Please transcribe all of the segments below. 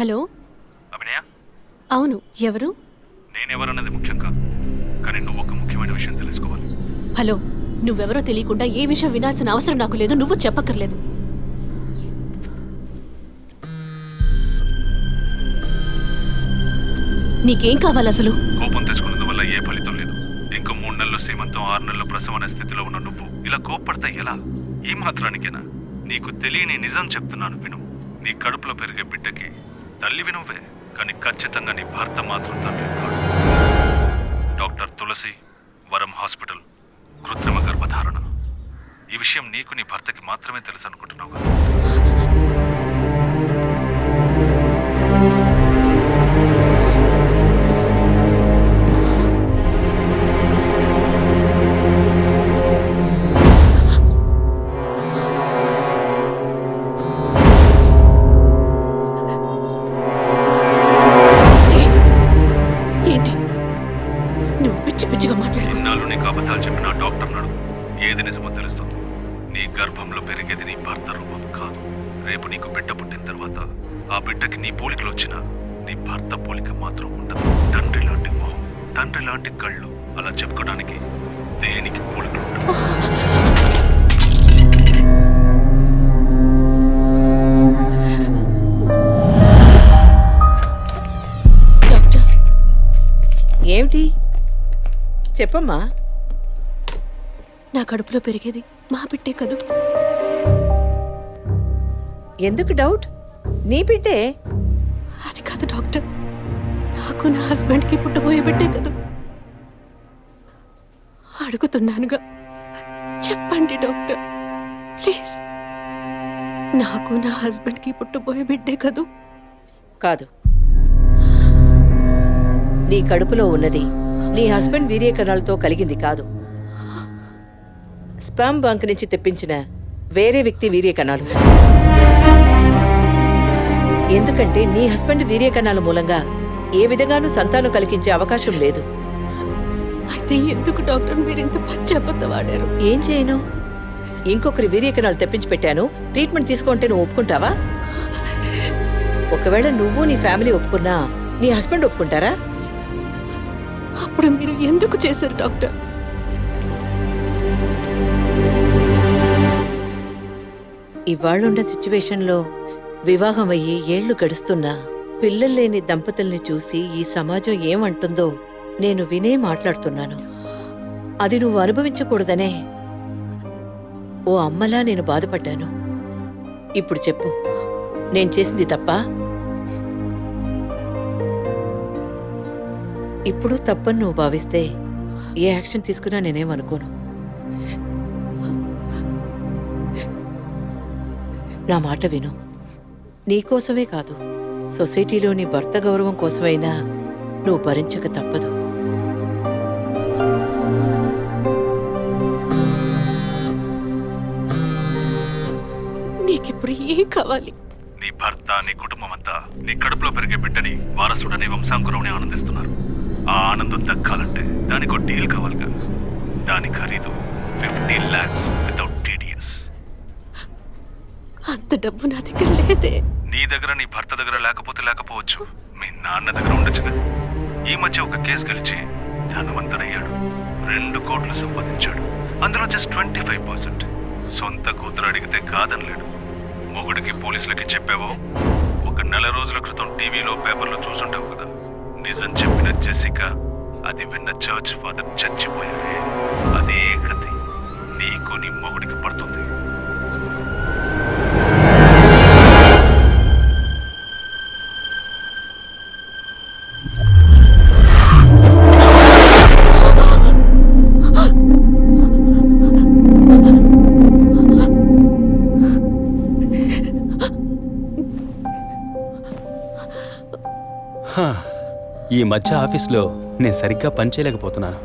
Hello? అభినయ? అవును ఎవరు? నేనెవరన్నది ముఖ్యం కాదు కానీ నువ్వు ఒక ముఖ్యమైన విషయం తెలుసుకోవాలి. హలో నువ్వెవరో తెలియకుండా ఏ విషయం వినాల్సిన అవసరం నాకు లేదు నువ్వు చెప్పక్కర్లేదు. నీకేం కావాలి అసలు కోపం తెచ్చుకున్నందువల్ల ఏ ఫలితం లేదు. ఇంకో మూడు నెలలు సీమంతం ఆరు నెలలు ప్రసవం అనే స్థితిలో ఉన్న నువ్వు ఇలా కోప్పడితే ఎలా? ఈ మాత్రానికేనా? నీకు తెలియని నిజం చెప్తున్నాను విను. నీ కడుపులో పెరిగే బిడ్డకి తల్లి నువ్వే కానీ ఖచ్చితంగా నీ భర్త మాత్రం తల్లి కాడు. డాక్టర్ తులసి వరం హాస్పిటల్ కృత్రిమ గర్భధారణ. ఈ విషయం నీకు నీ భర్తకి మాత్రమే తెలుసు అనుకుంటున్నావు కదా? పెరిగేది మా బిడ్డే కదూ? ఎందుకు డౌట్? నీ బిడ్డే? అది కాదు డాక్టర్. నాకు నా హస్బెండ్కి పుట్టబోయే బిడ్డే కదూ. అడుగుతున్నానుగా. చెప్పండి డాక్టర్. ప్లీజ్. నాకు నా హస్బెండ్కి పుట్టబోయే బిడ్డే కదూ. కాదు. నీ కడుపులో ఉన్నది. నీ హస్బెండ్ వీర్యకణాలతో కలిగింది కాదు. స్పామ్ బంక్ నుంచి తెప్పించిన వేరే వ్యక్తి వీర్యకణాలు. ఎందుకంటే నీ హస్బెండ్ వీర్యకణాల మూలంగా ఏ విధంగానూ సంతానం కలిగించే అవకాశం లేదు. అయితే ఎందుకు డాక్టర్ మీరు ఇంత ఆడారు? ఏం చేయను? ఇంకొకరి వీర్యకణాలు తెప్పించి పెట్టాను. ట్రీట్మెంట్ తీసుకుంటే నువ్వు ఒప్పుకుంటావా? ఒకవేళ నువ్వు నీ ఫ్యామిలీ ఒప్పుకున్నా నీ హస్బెండ్ ఒప్పుకుంటారా? అప్పుడు మీరు ఎందుకు చేశారు డాక్టర్? ఇవాళ్ళున్న సిచ్యువేషన్లో వివాహం అయ్యి ఏళ్ళు గడుస్తున్నా పిల్లలు లేని దంపతుల్ని చూసి ఈ సమాజం ఏమంటుందో నేను వినే మాట్లాడుతున్నాను. అది నువ్వు అనుభవించకూడదనే. ఓ అమ్మలా నేను బాధపడ్డాను. ఇప్పుడు చెప్పు నేను చేసింది తప్ప? ఇప్పుడు తప్పని నువ్వు భావిస్తే ఏ యాక్షన్ తీసుకున్నా నేనేమనుకోను. నా మాట విను. నీకోసమే కాదు సొసైటీలోని భర్త గౌరవం కోసమైనా నువ్వు భరించక తప్పదు. నీకిప్పుడు ఏం కావాలి? నీ భర్త నీ కుటుంబం అంతా నీ కడుపులో పెరిగే బిడ్డని వారసుడని వంశాంకురంని ఆనందిస్తున్నారు. ఆ ఆనందం దక్కాలంటే దానికి ఒక డీల్ కావాలిగా. దాని ఖరీదు ఫిఫ్టీ ల్యాక్స్ వితౌట్ అంత డబ్బు నా దగ్గర లేదే. నీ దగ్గర నీ భర్త దగ్గర లేకపోతే లేకపోవచ్చు. మీ నాన్న దగ్గర ఉండొచ్చు కదా. ఈ మధ్య ఒక కేసు గెలిచి ధనవంతుడయ్యాడు. రెండు కోట్లు సంపాదించాడు. అందులో జస్ట్ ట్వంటీ ఫైవ్ పర్సెంట్ సొంత కూతురు అడిగితే కాదనలేడు. మొగుడికి పోలీసులకి చెప్పావో? ఒక నెల రోజుల క్రితం టీవీలో పేపర్లో చూసుంటావు కదా. నిజం చెప్పిన జెసిక అది విన్న చర్చ్ ఫాదర్ చచ్చిపోయాడే అదే కథ. నీకు నీ మొగుడికి పడుతుంది. ఈ మధ్య ఆఫీస్లో నేను సరిగ్గా పనిచేయలేకపోతున్నాను.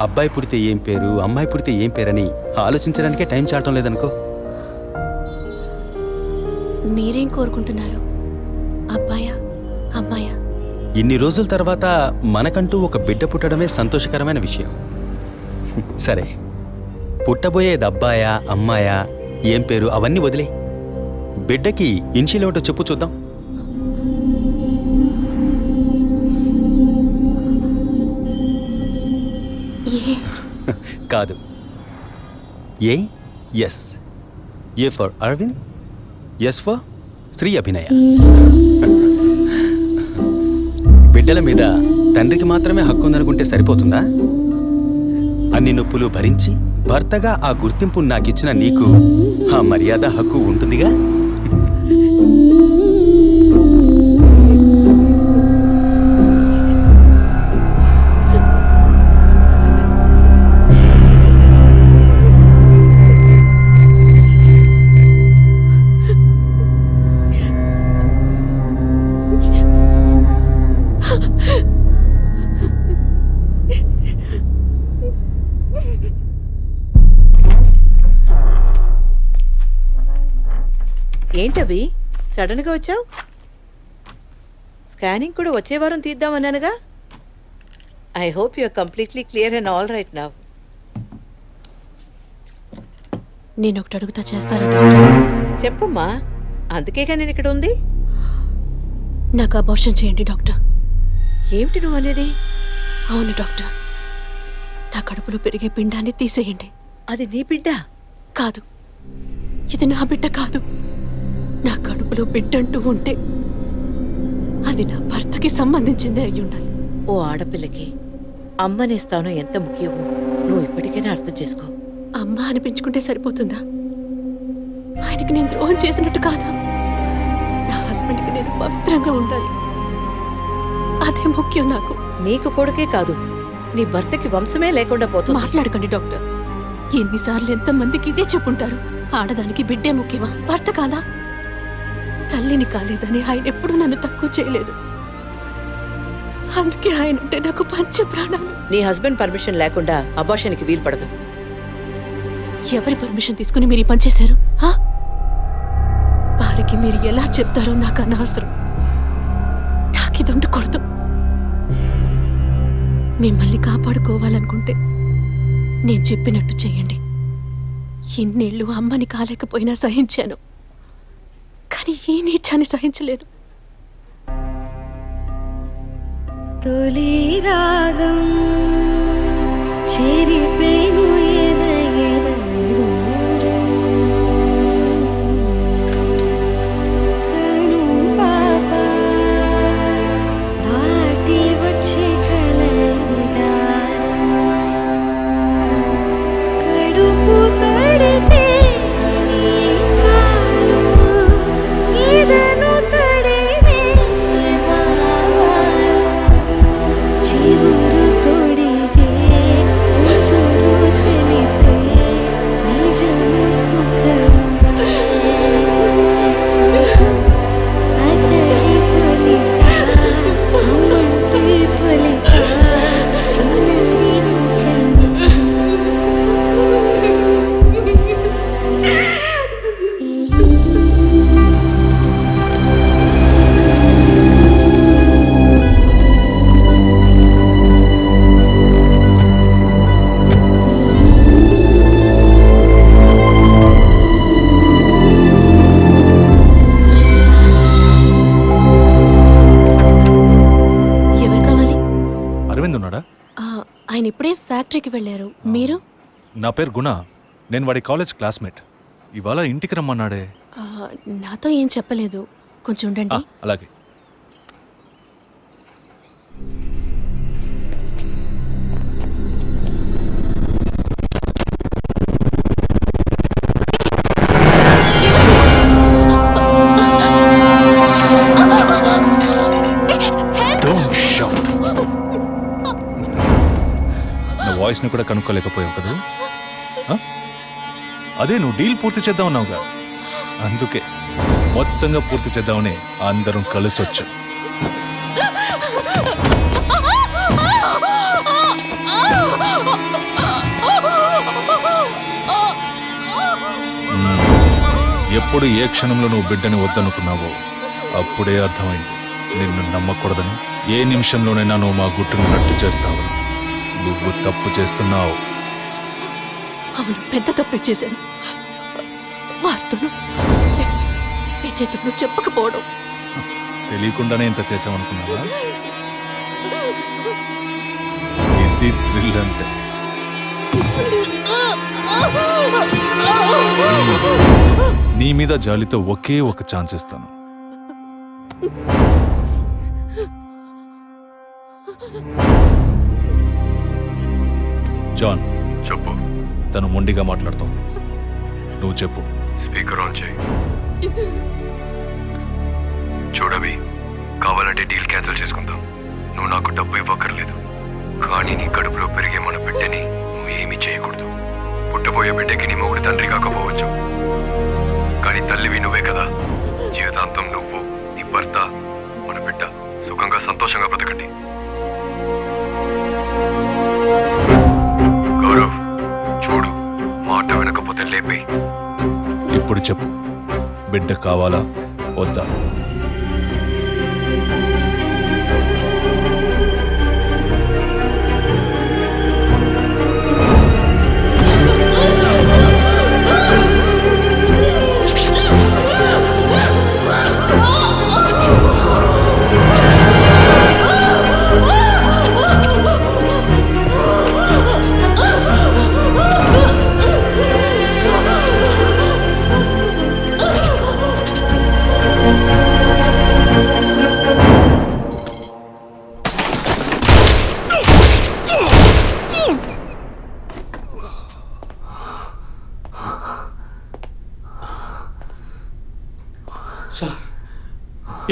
అబ్బాయి పుడితే ఏం పేరు అమ్మాయి పుడితే ఏం పేరని ఆలోచించడానికే టైం చాలటం లేదనుకో. మీరేం కోరుకుంటున్నారు? అబ్బాయా అమ్మాయా? ఇన్ని రోజుల తర్వాత మనకంటూ ఒక బిడ్డ పుట్టడమే సంతోషకరమైన విషయం. సరే పుట్టబోయేది అబ్బాయా అమ్మాయా ఏం పేరు అవన్నీ వదిలే. బిడ్డకి ఇన్షియల్ ఏమిటో చెప్పు చూద్దాం. కాదు. A S A for Aravind S for Sri Abhinaya బిడ్డల మీద తండ్రికి మాత్రమే హక్కు ఉందనుకుంటే సరిపోతుందా? అన్ని నొప్పులు భరించి భర్తగా ఆ గుర్తింపు నాకిచ్చిన నీకు ఆ మర్యాద హక్కు ఉంటుందిగా? సడన్గా వచ్చావు? స్కానింగ్ కూడా వచ్చే వారం తీద్దామన్నానుగా? I hope you are completely clear and all right now నేను ఒకటి అడుగుతా చేస్తారా చెప్పమ్మా అందుకేగా నేను ఇక్కడ ఉంది? నాకు అబార్షన్ చేయండి డాక్టర్. ఏమిటి నువ్వు అనేది? అవును డాక్టర్. నా కడుపులో పెరిగే పిండాన్ని తీసేయండి. అది నీ బిడ్డ కాదు. ఇది నా బిడ్డ కాదు. నా కడుపులో బిడ్డ అంటూ ఉంటే అది నా భర్తకి సంబంధించిందే అయి ఉండాలి ఓ ఆడపిల్లకి అమ్మనే స్థానం ఎంత ముఖ్యమో నువ్వు ఇప్పటికైనా అర్థం చేసుకో. అమ్మ అనిపించుకుంటే సరిపోతుందా? ఆయనకి నేను ద్రోహం చేసినట్టు కాదా? నా హస్బెండ్కి నేను పవిత్రంగా ఉండాలి. అదే ముఖ్యం నాకు. నీకు కొడుకే కాదు నీ భర్తకి వంశమే లేకుండా పోతుంది. మాట్లాడకండి డాక్టర్. ఎన్నిసార్లు ఎంతమందికి ఇదే చెప్పుంటారు? ఆడదానికి బిడ్డే ముఖ్యమా? భర్త కాదా? తల్లిని కాలేదని ఆయన ఎప్పుడూ నన్ను తక్కువ చేయలేదు. అందుకే ఆయన అంటే నాకు పంచ ప్రాణాలు. నీ హస్బెండ్ పర్మిషన్ లేకుండా అబార్షన్కి వీలు పడదు. ఎవరి పర్మిషన్ తీసుకుని మీరు ఈ పని చేశారు? హా? వారికి మీరు ఎలా చెప్తారో నాకు అనవసరం. నాకు ఇది ఉండకూడదు. మిమ్మల్ని కాపాడుకోవాలనుకుంటే నేను చెప్పినట్టు చేయండి. ఇన్నేళ్ళు అమ్మని కాలేకపోయినా సహించాను. కానీ ఈ నీచాన్ని సహించలేను. తొలి రాగం చెరిపేను నా పేరు గుణ. నేను వాడి కాలేజ్ క్లాస్మేట్. ఇవాళ ఇంటికి రమ్మన్నాడే. ఆ, నాతో ఏం చెప్పలేదు. కొంచెం ఆ, ఉండండి అలాగే. Don't shout. నా వాయిస్ని కూడా కనుక్కోలేకపోయావు కదా? అదే నువ్వు డీల్ పూర్తి చేద్దాం అన్నావుగా అందుకే మొత్తంగా పూర్తి చేద్దామని అందరం కలిసి వచ్చాం ఎప్పుడు ఏ క్షణంలో నువ్వు బిడ్డని వద్దనుకున్నావో అప్పుడే అర్థమైంది. నిన్ను నమ్మకూడదని ఏ నిమిషంలోనైనా నువ్వు మా గుట్టును రట్టు చేస్తావని. నువ్వు తప్పు చేస్తున్నావు. అవును పెద్ద తప్పే చేశాను. వారితోనూ విజయ్తోనూ చెప్పకపోవడం. తెలియకుండానే ఇంత చేసామనుకున్నావా ఇది థ్రిల్ అంటే. నీ మీద జాలితో ఒకే ఒక ఛాన్స్ ఇస్తాను. జాన్. చెప్పు. తను మొండిగా మాట్లాడుతోంది. నువ్వు చెప్పు. స్పీకర్ ఆన్ చేయి. చూడవి కావాలంటే డీల్ క్యాన్సిల్ చేసుకుందాం. నువ్వు నాకు డబ్బు ఇవ్వక్కర్లేదు. కానీ నీ కడుపులో పెరిగే మన బిడ్డని నువ్వు ఏమీ చేయకూడదు. పుట్టబోయే బిడ్డకి నీ మొగుడు తండ్రి కాకపోవచ్చు. కానీ తల్లి బిడ్డ కావాలా? వద్దా?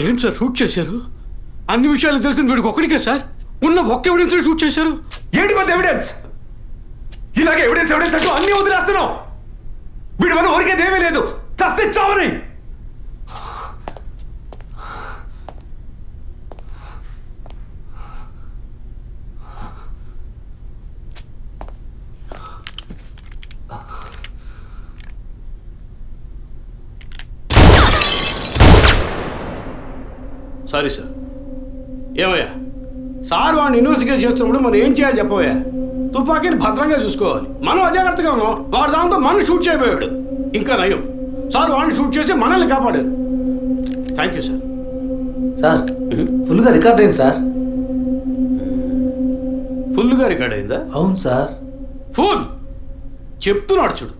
ఏంటి సార్? షూట్ చేశారు? అన్ని విషయాలు తెలిసిన వీడికి ఒక్కడికే సార్? ఉన్న ఒక్క ఎవిడెన్స్ షూట్ చేశారు? ఏంటి పెద్ద ఎవిడెన్స్ ఇలాగే ఎవిడెన్స్ ఎవిడెన్స్ అంటూ అన్ని వదిలేస్తున్నావు వీడి వల్ల ఊరికేది లేదు. చస్తే చావని. Sorry sir. ఏమయ్యా? సార్ వాడిని ఇన్వెస్టిగేట్ చేస్తున్నప్పుడు మనం ఏం చేయాలి చెప్పవయ్యా? తుపాకీని భద్రంగా చూసుకోవాలి. మనం అజాగ్రత్తగా ఉన్నాం. వాడు దాంతో మనం షూట్ చేయబోయాడు. ఇంకా నయం. సార్ వాడిని షూట్ చేసి మనల్ని కాపాడారు. థ్యాంక్ యూ సార్ సార్ ఫుల్గా రికార్డ్ అయింది సార్. ఫుల్గా రికార్డ్ అయిందా? అవును సార్. ఫుల్! చెప్తున్నాడు చూడు.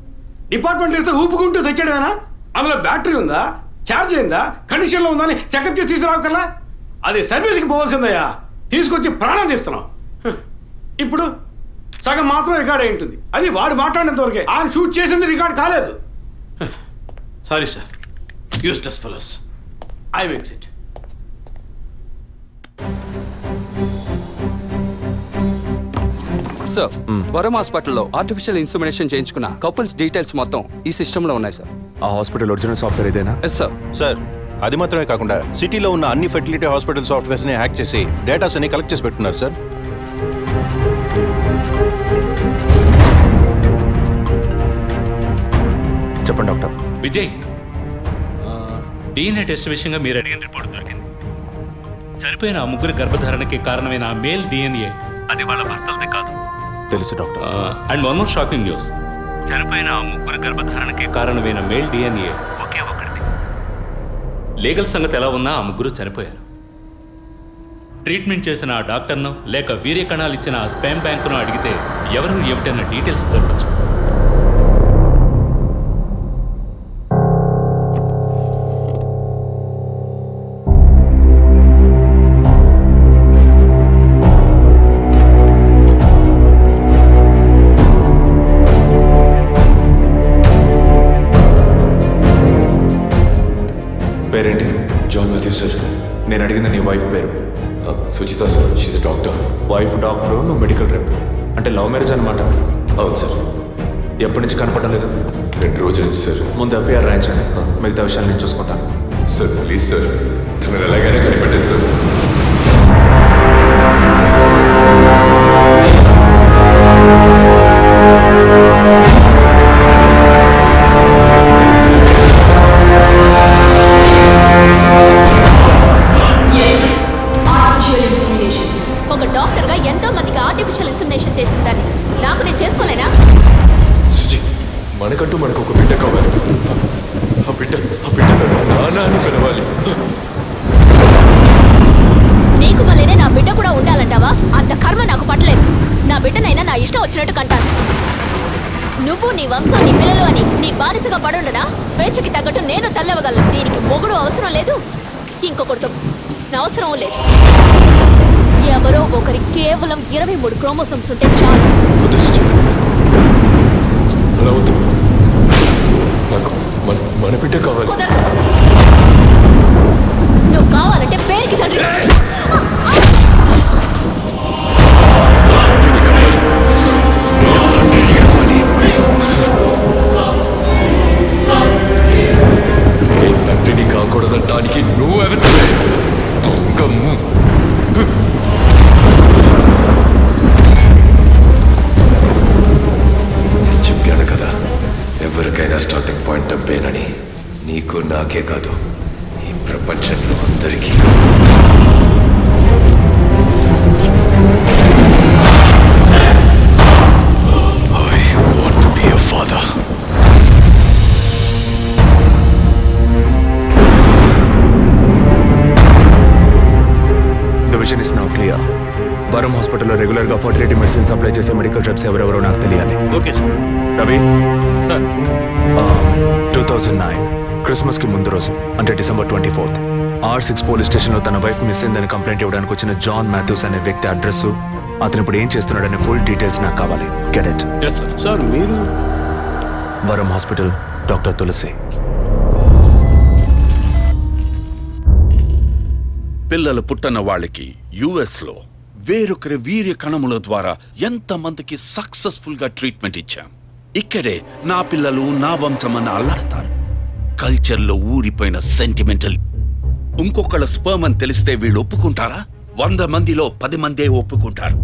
డిపార్ట్మెంట్ ఇస్తే ఊపుకుంటూ తెచ్చాడేనా అందులో బ్యాటరీ ఉందా? ఛార్జ్ అయిందా? కండిషన్లో ఉందా అని చెకప్ చేసి తీసుకురావు కదా అది సర్వీస్కి పోవాల్సిందయ్యా. తీసుకొచ్చి ప్రాణం తీస్తున్నాం. ఇప్పుడు సగం మాత్రం రికార్డ్ అయి ఉంటుంది. అది వాడు మాట్లాడినంత వరకే. ఆయన షూట్ చేసింది రికార్డ్ కాలేదు. Sorry sir. Useless fellows. I makes it sir Varam హాస్పిటల్లో ఆర్టిఫిషియల్ ఇన్సుమినేషన్ చేయించుకున్న కపుల్స్ డీటెయిల్స్ మొత్తం ఈ సిస్టంలో ఉన్నాయి సార్. ఆ హాస్పిటల్ ఒరిజినల్ సాఫ్ట్వేర్ ఇదేనా? ఎస్ సార్ సార్ అది మాత్రమే కాకుండా సిటీలో ఉన్న అన్ని ఫెర్టిలిటీ హాస్పిటల్ సాఫ్ట్వేర్స్ని హ్యాక్ చేసి డేటాస్ అన్ని కలెక్ట్ చేసి పెట్టున్నారు సార్ చెప్పండి డాక్టర్. విజయ్ డిఎన్ఏ టెస్ట్ విషయంగా మీరు అడిగిన రిపోర్ట్ దొరికింది. చనిపోయిన ఆ ముగ్గురు గర్భధారణకి కారణమైన ఆ మేల్ డిఎన్ఏ అది వాళ్ళ భర్తలదే కాదు. తెలుసు doctor. And one more shocking news. చనిపోయిన ఆ ముగ్గురు గర్భధారణకి కారణమైన మేల్ డిఎన్ఏ. ఒకే ఒకటిది లీగల్ సంగతి ఎలా ఉన్నా ఆ ముగ్గురు చనిపోయారు. ట్రీట్మెంట్ చేసిన ఆ డాక్టర్ను లేక వీర్య కణాలు ఇచ్చిన ఆ స్పామ్ బ్యాంకును అడిగితే ఎవరు ఏమిటన్న డీటెయిల్స్ దొరకచ్చు. అడిగింది నీ వైఫ్ పేరు? Suchitha sir she's doctor wife doctor నువ్వు మెడికల్ రెప్. అంటే లవ్ మ్యారేజ్ అనమాట అవును సార్. ఎప్పటి నుంచి కనపడడం లేదు? రెండు రోజుల నుంచి సార్. ముందు ఎఫ్ఐఆర్ రాయించండి. మిగతా విషయాలు నేను చూసుకుంటాను. Sir please sir. తను ఎలాగైనా కనిపెట్టండి సార్. స్వేచ్ఛకి తగ్గట్టు నేను తల్లవగలను దీనికి మొగుడు అవసరం లేదు. ఇంకొకరితో నా అవసరం లేదు. ఎవరో ఒకరి కేవలం ఇరవై మూడు క్రోమోసోమ్స్ ఉంటే చాలు. మన బిడ్డ కావాలి. నువ్వు కావాలంటే పేరుకి తండ్రి. కాదు. ఈ ప్రపంచంలో అందరికీ. I want to be a father. The vision is now clear Varam హాస్పిటల్లో రెగ్యులర్గా ఫర్టిలిటీ మెడిసిన్ సప్లై చేసే మెడికల్ రెప్స్ ఎవరెవరో నాకు తెలియాలి. Okay sir Ravi sir two thousand nine క్రిస్మస్కి ముందు రోజు అంటే December twenty fourth. R six police స్టేషన్లో తన వైఫ్ మిస్ అయిందని కంప్లైంట్ ఇవ్వడానికి వచ్చిన జాన్ మాథ్యూస్ అనే వ్యక్తి అడ్రస్ అతను ఇప్పుడు ఏం చేస్తున్నాడనే ఫుల్ డీటెయిల్స్ నాకు కావాలి. గెట్ ఇట్ ఎస్ సార్ మీరు? వరం హాస్పిటల్ డాక్టర్ తులసి. పిల్లలు పుట్టన వాళ్ళకి యుఎస్లో వేరొకరి వీర్య కణముల ద్వారా ఎంతమందికి సక్సెస్ఫుల్గా ట్రీట్మెంట్ ఇచ్చాం. ఇక్కడే నా పిల్లలు నా వంశమని అల్లాడతారు. కల్చర్లో ఊరిపోయిన సెంటిమెంటల్ ఇంకొకళ్ళ స్పర్మ్ అని తెలిస్తే వీళ్ళు ఒప్పుకుంటారా? వంద మందిలో పది మందే ఒప్పుకుంటారు.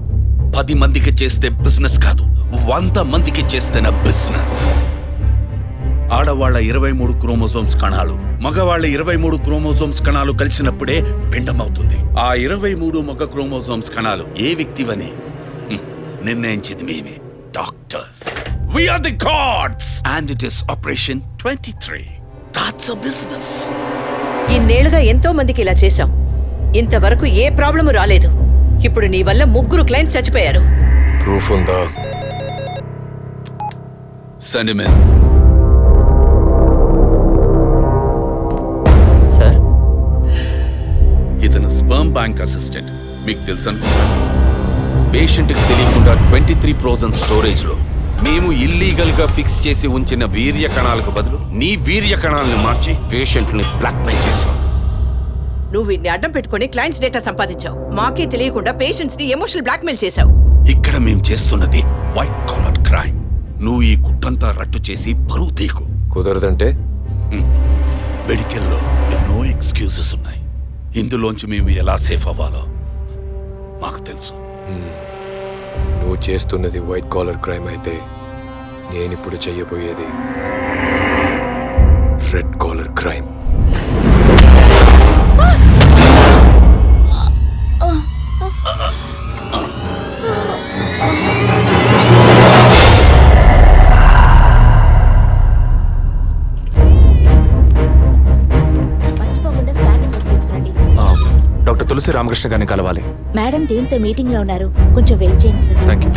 పది మందికి చేస్తే బిజినెస్ కాదు వంద మందికి చేస్తేనే బిజినెస్ ఆడవాళ్ళ ఇరవై మూడు క్రోమోజోమ్స్ కణాలు మగవాళ్ళ ఇరవై మూడు క్రోమోజోమ్స్ కణాలు కలిసినప్పుడే పిండం అవుతుంది ఆ ఇరవై మూడు మగ క్రోమోజోమ్స్ కణాలు ఏ వ్యక్తివని? నిర్ణయించింది మేమే. Doctors. We are the gods and it is operation twenty three that's a business ఇన్నేళ్ళుగా ఎంతో మందికి ఇలా చేశాం. ఇంతవరకు ఏ ప్రాబ్లము రాలేదు. ఇప్పుడు నీ వల్ల ముగ్గురు క్లయింట్స్ చచ్చిపోయారు. ప్రూఫ్ ఉందా? Sentiment sir? ఇతను స్పర్మ్ బ్యాంక్ అసిస్టెంట్ మీకు తెలుసు అనుకుంటాను పేషెంట్కి తెలియకుండా ట్వంటీ త్రీ ఫ్రోజన్ స్టోరేజ్లో మేము ఇల్లీగల్గా ఫిక్స్ చేసి ఉంచిన వీర్య కణాలకు బదులు నీ వీర్య కణాలను మార్చి పేషెంట్ని బ్లాక్మెయిల్ చేశాం నువ్వు వీడిని అడ్డం పెట్టుకుని క్లయింట్స్ డేటా సంపాదించావు. మాకే తెలియకుండా పేషెంట్స్ని ఎమోషనల్ బ్లాక్మెయిల్ చేశావు. ఇక్కడ మేము చేస్తున్నది వైట్ కాలర్ క్రైమ్ నువ్వు ఈ గుట్టంతా రట్టు చేసి పరువు తీకు. కుదరదంటే? మెడికల్లో ఎన్నో ఎక్స్క్యూజెస్ ఉన్నాయి. ఇందులోంచి మేము ఎలా సేఫ్ అవ్వాలో మాకు తెలుసు. నువ్వు చేస్తున్నది వైట్ కాలర్ క్రైమ్ అయితే నేనిప్పుడు చెయ్యబోయేది రెడ్ కాలర్ క్రైమ్ మర్చిపోకుండా తులసి రామకృష్ణ గారిని కలవాలి. మేడం టీంతో మీటింగ్లో ఉన్నారు. కొంచెం వెయిట్ చేయండి సార్. థ్యాంక్ యూ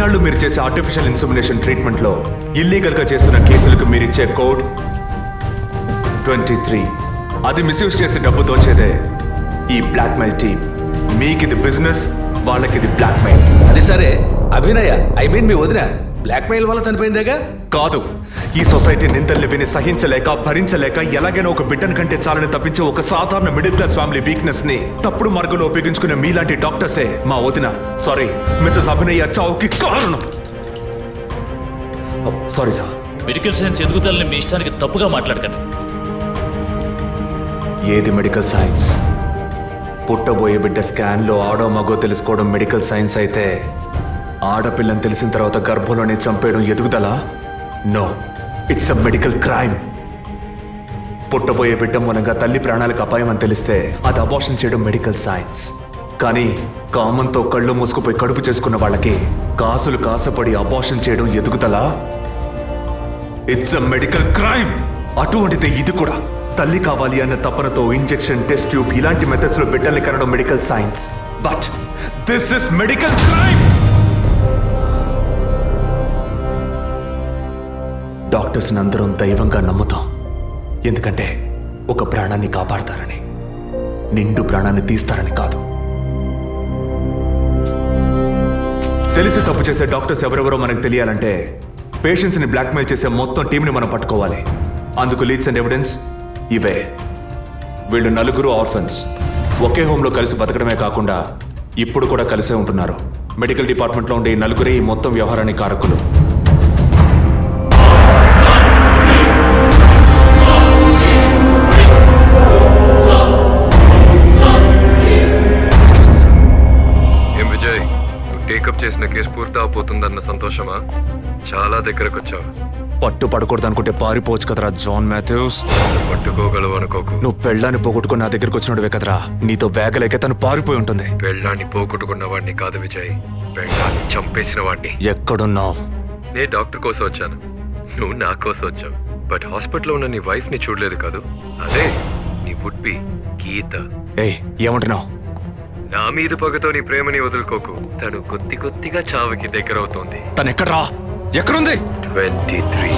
ఇన్నాళ్ళు మీరు చేసే ఆర్టిఫిషియల్ ఇన్సమినేషన్ ట్రీట్మెంట్లో ఇల్లీగల్గా చేస్తున్న కేసులకు మీరు ఇచ్చే కోడ్ ట్వంటీ త్రీ. అది మిస్యూజ్ చేసి డబ్బు దోచేదే ఈ బ్లాక్మెయిల్ టీమ్ మీకు ఇది బిజినెస్ వాళ్ళకి ఇది బ్లాక్మెయిల్ అది సరే. అభినయ ఐ మీన్ మీ వదిన. బ్లాక్మెయిల్ వల్ల చనిపోయిందేగా? కాదు. ఈ సొసైటీ నిందల్ని విని సహించలేక భరించలేక ఎలాగైనా ఒక బిడ్డను కంటే చాలని తప్పించే ఒక సాధారణ మిడిల్ క్లాస్ ఫ్యామిలీ వీక్నెస్ని తప్పుడు మార్గంలో ఉపయోగించుకునే మీలాంటి డాక్టర్సే మా వదిన. సారీ మిస్సెస్ అభినయ చావుకి కారణం. Sorry sir. మెడికల్ సైన్స్ ఎదుగుదలని మీ ఇష్టానికి తప్పుగా మాట్లాడకండి. ఏది మెడికల్ సైన్స్? పుట్టబోయే బిడ్డ స్కాన్లో ఆడో మగో తెలుసుకోవడం మెడికల్ సైన్స్ అయితే ఆడపిల్లని తెలిసిన తర్వాత గర్భంలోనే చంపేయడం ఎదుగుదల? No it's a medical crime పుట్టబోయే బిడ్డ మూలంగా తల్లి ప్రాణాలకు అపాయం అని తెలిస్తే అది అబార్షన్ చేయడం మెడికల్ సైన్స్ కానీ కామంతో కళ్ళు మూసుకుపోయి కడుపు చేసుకున్న వాళ్ళకి కాసులు కాసపడి అబార్షన్ చేయడం ఎదుగుదల? ఇట్స్ అ మెడికల్ క్రైమ్ అటువంటిదే ఇది కూడా. తల్లి కావాలి అన్న తపనతో ఇంజెక్షన్ టెస్ట్ ట్యూబ్ ఇలాంటి మెథడ్స్లో బిడ్డల్ని కనడం medical science but this is medical crime డాక్టర్స్ని అందరం దైవంగా నమ్ముతాం. ఎందుకంటే ఒక ప్రాణాన్ని కాపాడతారని నిండు ప్రాణాన్ని తీస్తారని కాదు. తెలిసి తప్పు చేసే డాక్టర్స్ ఎవరెవరో మనకు తెలియాలంటే పేషెంట్స్ని బ్లాక్మెయిల్ చేసే మొత్తం టీంని మనం పట్టుకోవాలి. అందుకు లీడ్స్ అండ్ ఎవిడెన్స్ ఇవే. వీళ్ళు నలుగురు ఆర్ఫన్స్. ఒకే హోంలో కలిసి బతకడమే కాకుండా ఇప్పుడు కూడా కలిసే ఉంటున్నారు. మెడికల్ డిపార్ట్మెంట్లో ఉండే ఈ నలుగురే ఈ మొత్తం వ్యవహారానికి కారకులు. చేసిన కేసు పూర్తి అవబోతుందన్న సంతోషమా? చాలా దగ్గరకు వచ్చావు పట్టు పడకూడదు అనుకుంటే పారిపోవచ్చు కదరా జాన్ మాథ్యూస్. పట్టుకోగలవు అనుకోకు. నువ్వు పెళ్ళాన్ని పోగొట్టుకుని నా దగ్గరకు వచ్చినట్టువే కదరా. నీతో వేగలేక తను పారిపోయి ఉంటుంది. పెళ్ళాన్ని పోగొట్టుకున్న వాడిని కాదు విజయ్. పెళ్ళాన్ని చంపేసిన వాడిని ఎక్కడున్నావు? నే డాక్టర్ కోసం వచ్చాను. నువ్వు నా కోసం వచ్చావు. బట్ హాస్పిటల్లో ఉన్న నీ వైఫ్ని చూడలేదు కాదు? అదే నీ వుడ్ బి గీత. ఏయ్ ఏమంటున్నావు? నా మీద పగతో నీ ప్రేమని వదులుకోకు. తను కొద్ది కొద్దిగా చావుకి దగ్గరవుతోంది. తను ఎక్కడ్రా ఎక్కడుంది? Twenty three.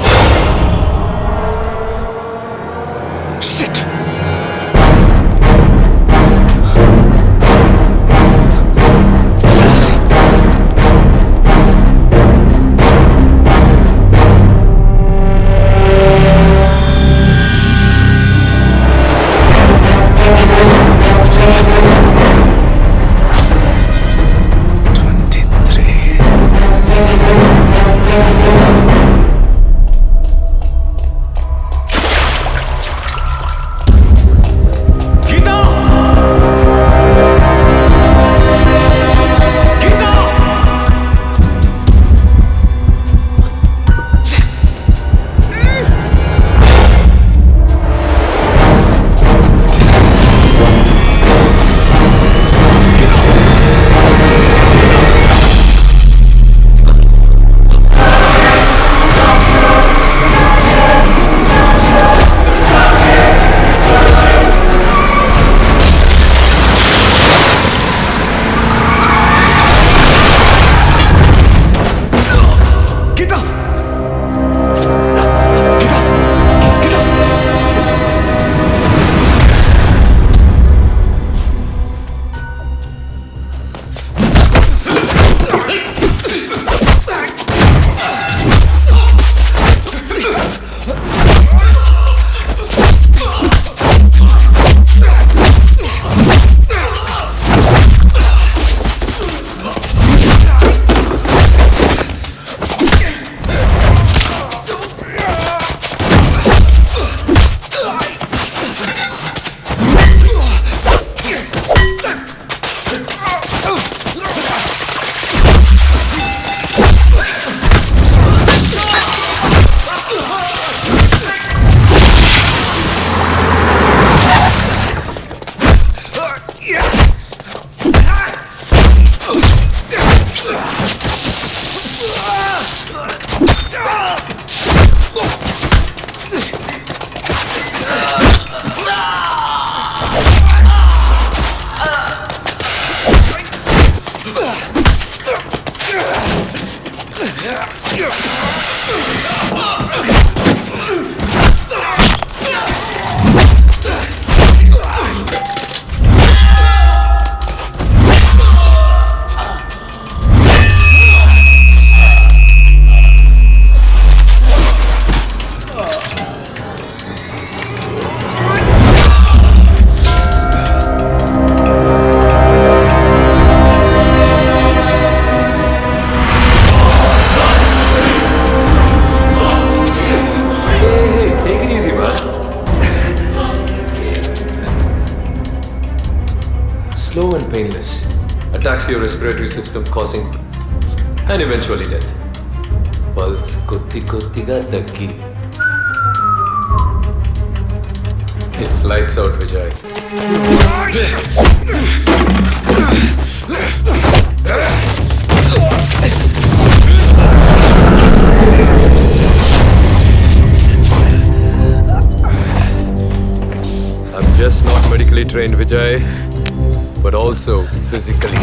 attacks your respiratory system, causing and eventually death. Pulse కొద్ది కొద్దిగా తగ్గి It's lights out, Vijay. I'm just not medically trained, Vijay, but also physically.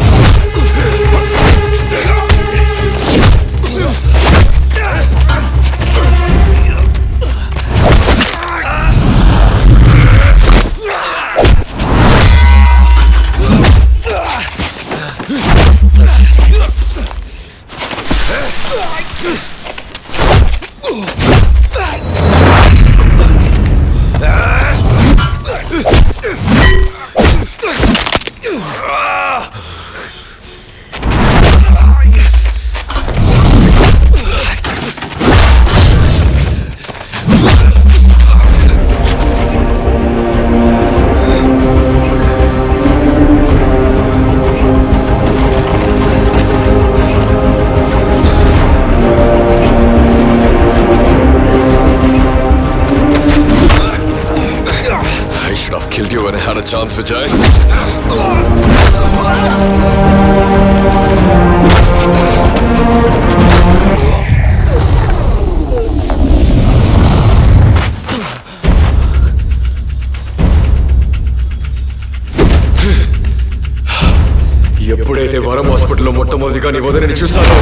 ఎప్పుడైతే వరం హాస్పిటల్లో మొట్టమొదటిగా నీ వదిలిని చూశానో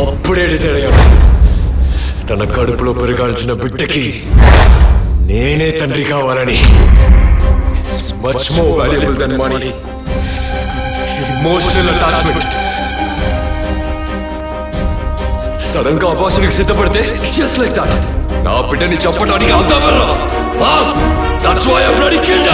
అప్పుడే డిసైడ్ అయ్యాను. తన కడుపులో పెరగాల్సిన బిడ్డకి నేనే తండ్రి కావాలని. Much more valuable than money. Emotional attachment. సడన్గా అబార్షన్కి సిద్ధపడితే జస్ట్ లైక్ దట్ నా బిడ్డని చంపడానికి వెళ్ళా that's why I bloody killed